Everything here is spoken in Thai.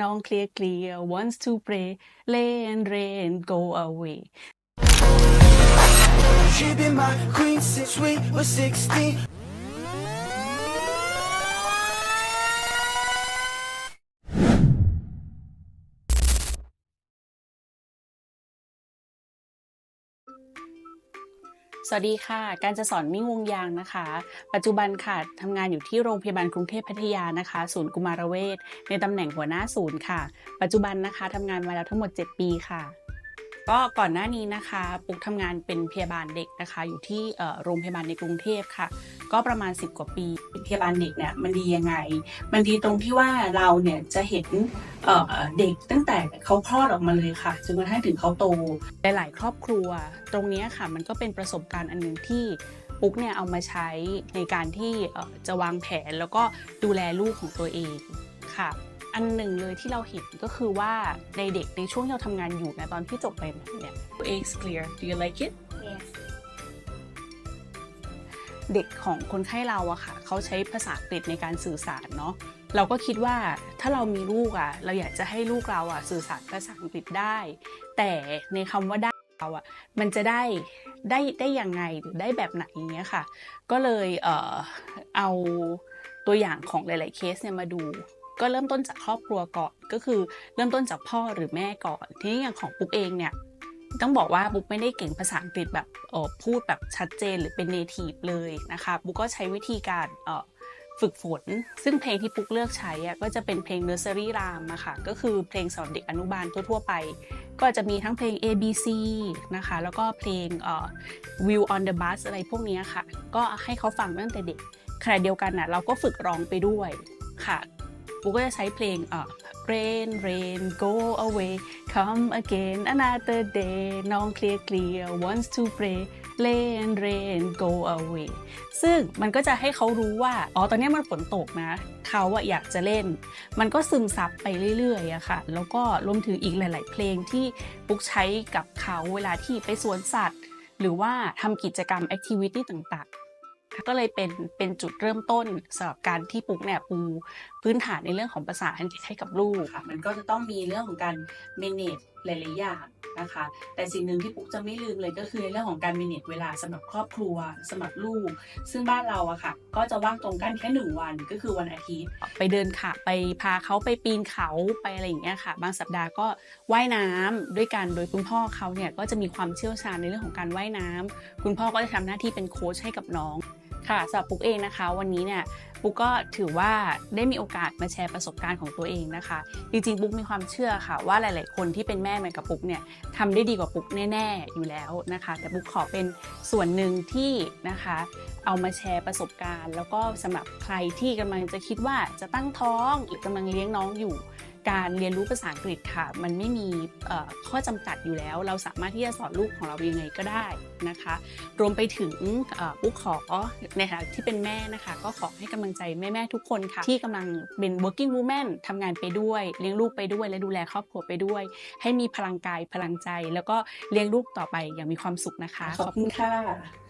น้องเคลียร์เคลียร์ wants to pray rain rain go away She been my queen since we were 16. สวัสดีค่ะ การจะสอนมิ่งวงยางนะคะ ปัจจุบันค่ะทำงานอยู่ที่โรงพยาบาลกรุงเทพพัทยานะคะ ศูนย์กุมารเวชในตำแหน่งหัวหน้าศูนย์ค่ะ ปัจจุบันนะคะทำงานมาแล้วทั้งหมด 7 ปีค่ะ ก็ก่อนหน้านี้นะคะปุ๊กทำงานเป็นพยาบาลเด็กนะคะ อยู่ที่โรงพยาบาลในกรุงเทพค่ะ ก็ประมาณ 10 กว่าปีพยาบาลเด็กเนี่ยมันดียังไง มันดีตรงที่ว่าเราเนี่ยจะเห็นเเด็กตั้งแต่เขาคลอดออกมาเลยค่ะจนกระทั่งถึงเขาโตหลาย ๆ ครอบครัว ตรงนี้ค่ะมันก็เป็นประสบการณ์อันหนึ่งที่ปุ๊กเนี่ยเอามาใช้ในการที่จะวางแผนแล้วก็ดูแลลูกของตัวเองค่ะ อันหนึ่งเลยที่เราเห็นก็คือว่าในเด็กในช่วงที่เราทำงานอยู่นะตอนที่จบไปเนี่ย A's clear do you like it Yes. เด็กของคนไข้เราอะค่ะเขาใช้ภาษาอังกฤษในการสื่อสารเนาะเราก็คิดว่าถ้าเรามีลูกอะเราอยากจะให้ลูกเราอะสื่อสารภาษาอังกฤษได้ แต่ในคำว่าได้เราอะมันจะได้ได้ได้ยังไงหรือได้แบบไหนอย่างเงี้ยค่ะ ก็เลยเอ่อเอาตัวอย่างของหลาย ๆ เคสเนี่ยมาดู ก็เริ่มต้นจากครอบครัวก่อนก็คือเริ่มต้นจากพ่อหรือแม่ก่อน ทีนี้อย่างของปุ๊กเองเนี่ยต้องบอกว่าบุ๊กไม่ได้เก่งภาษาอังกฤษแบบพูดแบบชัดเจนหรือเป็นเนทีฟเลยนะคะบุ๊กก็ใช้วิธีการฝึกฝน ซึ่งเพลงที่ปุ๊กเลือกใช้อะก็จะเป็นเพลง nursery rhyme อะค่ะก็คือเพลงสำหรับเด็กอนุบาลทั่วๆไป ก็จะมีทั้งเพลง A B C นะคะแล้วก็เพลงเอ่อ View on the Bus อะไรพวกนี้ค่ะ ก็ให้เขาฟังตั้งแต่เด็กขณะเดียวกันน่ะเราก็ฝึกร้องไปด้วยค่ะ ปุ๊กก็จะใช้เพลงเอ่อ rain rain go away come again another day น้อง clear clear wants to pray rain rain go away ซึ่งมันก็จะให้เขารู้ว่า อ๋อ ตอนนี้มันฝนตกนะ เขาอะอยากจะเล่น มันก็ซึมซับไปเรื่อยๆอะค่ะ แล้วก็รวมถึงอีกหลาย ๆ เพลงที่ปุ๊กใช้กับเขาเวลาที่ไปสวนสัตว์ หรือว่าทำกิจกรรม activity ต่างๆ ก็เลยเป็นเป็นจุดเริ่มต้นสำหรับการที่ปุ๊กเนี่ยปูพื้นฐานในเรื่องของภาษาอังกฤษให้กับลูกมันก็จะต้องมีเรื่องของการ manage หลายๆอย่างนะคะ แต่สิ่งหนึ่งที่ปุ๊กจะไม่ลืมเลยก็คือในเรื่องของการ manage เวลาสำหรับครอบครัวสำหรับลูก ซึ่งบ้านเราอะค่ะ ก็จะว่างตรงกันแค่หนึ่งวันก็คือวันอาทิตย์ ไปเดินค่ะไปพาเขาไปปีนเขาไปอะไรอย่างเงี้ยค่ะ บางสัปดาห์ก็ว่ายน้ำด้วยกันโดยคุณพ่อเขาเนี่ยก็จะมีความเชี่ยวชาญในเรื่องของการว่ายน้ำคุณพ่อก็จะทำหน้าที่เป็นโค้ชให้กับน้องค่ะสำหรับปุ๊กเองนะคะ วันนี้เนี่ย ปุ๊กก็ถือว่าได้มีโอกาสมาแชร์ประสบการณ์ของตัวเองนะคะ จริงๆ ปุ๊กมีความเชื่อค่ะ ว่าหลาย ๆ คนที่เป็นแม่เหมือนกับปุ๊กเนี่ยทำได้ดีกว่าปุ๊กแน่ ๆ อยู่แล้วนะคะ แต่ปุ๊กขอเป็นส่วนหนึ่งที่นะคะ เอามาแชร์ประสบการณ์ แล้วก็สำหรับใครที่กำลังจะคิดว่าจะตั้งท้องหรือกำลังเลี้ยงน้องอยู่ การเรียนรู้ภาษาอังกฤษค่ะ มันไม่มีข้อจำกัดอยู่แล้ว เราสามารถที่จะสอนลูกของเรายังไงก็ได้นะคะ รวมไปถึงเอ่อปุ๊กขอในฐานะที่เป็นแม่นะคะ ก็ขอให้กำลังใจแม่ๆทุกคนค่ะ ที่กำลังเป็น working woman ทำงานไปด้วย เลี้ยงลูกไปด้วย และดูแลครอบครัวไปด้วย ให้มีพลังกายพลังใจ แล้วก็เลี้ยงลูกต่อไปอย่างมีความสุขนะคะ ขอบคุณค่ะ